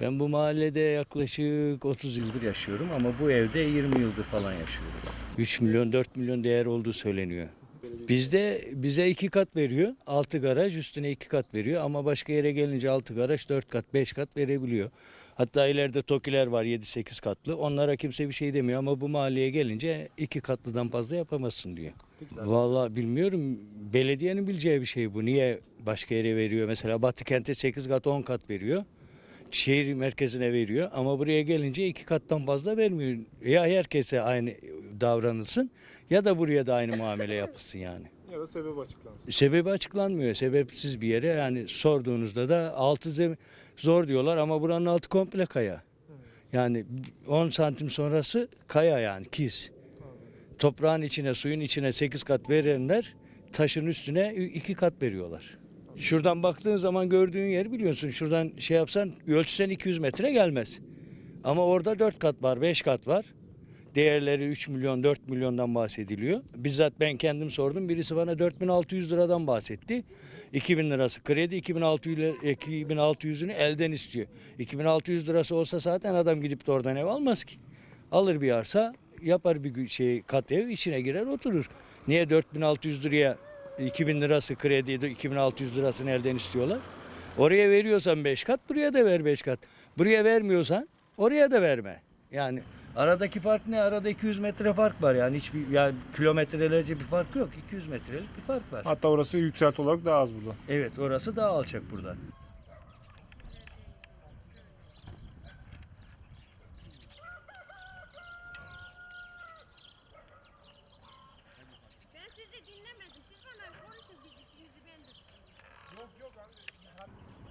Ben bu mahallede yaklaşık 30 yıldır yaşıyorum ama bu evde 20 yıldır falan yaşıyorum. 3 milyon 4 milyon değer olduğu söyleniyor. Bizde bize iki kat veriyor. 6 garaj üstüne iki kat veriyor ama başka yere gelince 6 garaj 4 kat 5 kat verebiliyor. Hatta ileride tokiler var 7-8 katlı. Onlara kimse bir şey demiyor ama bu mahalleye gelince iki katlıdan fazla yapamazsın diyor. Vallahi bilmiyorum. Belediyenin bileceği bir şey bu. Niye başka yere veriyor? Mesela Batı kente 8 kat 10 kat veriyor. Şehir merkezine veriyor ama buraya gelince iki kattan fazla vermiyor. Ya herkese aynı davranılsın ya da buraya da aynı muamele yapılsın yani. Ya da sebep açıklansın. Sebebi açıklanmıyor. Sebepsiz bir yere yani sorduğunuzda da altı zor diyorlar ama buranın altı komple kaya. Yani 10 santim sonrası kaya yani kiz. Toprağın içine suyun içine 8 kat verenler taşın üstüne 2 kat veriyorlar. Şuradan baktığın zaman gördüğün yer biliyorsun. Şuradan şey yapsan ölçsen 200 metre gelmez. Ama orada 4 kat var, 5 kat var. Değerleri 3 milyon, 4 milyondan bahsediliyor. Bizzat ben kendim sordum. Birisi bana 4600 liradan bahsetti. 2000 lirası kredi, 2600 ile- 2600'ünü elden istiyor. 2600 lirası olsa zaten adam gidip de oradan ev almaz ki. Alır bir arsa, yapar bir şey kat ev, içine girer oturur. Niye 4600 liraya 2000 lirası kredi, 2600 lirasını elden istiyorlar? Oraya veriyorsan 5 kat, buraya da ver 5 kat. Buraya vermiyorsan oraya da verme. Yani aradaki fark ne? Arada 200 metre fark var yani hiçbir yani kilometrelerce bir fark yok. 200 metrelik bir fark var. Hatta orası yükselti olarak daha az burada. Evet orası daha alçak buradan. de dinlemedim. Siz bana konuşun biz içinizi ben de. Yok yok abi.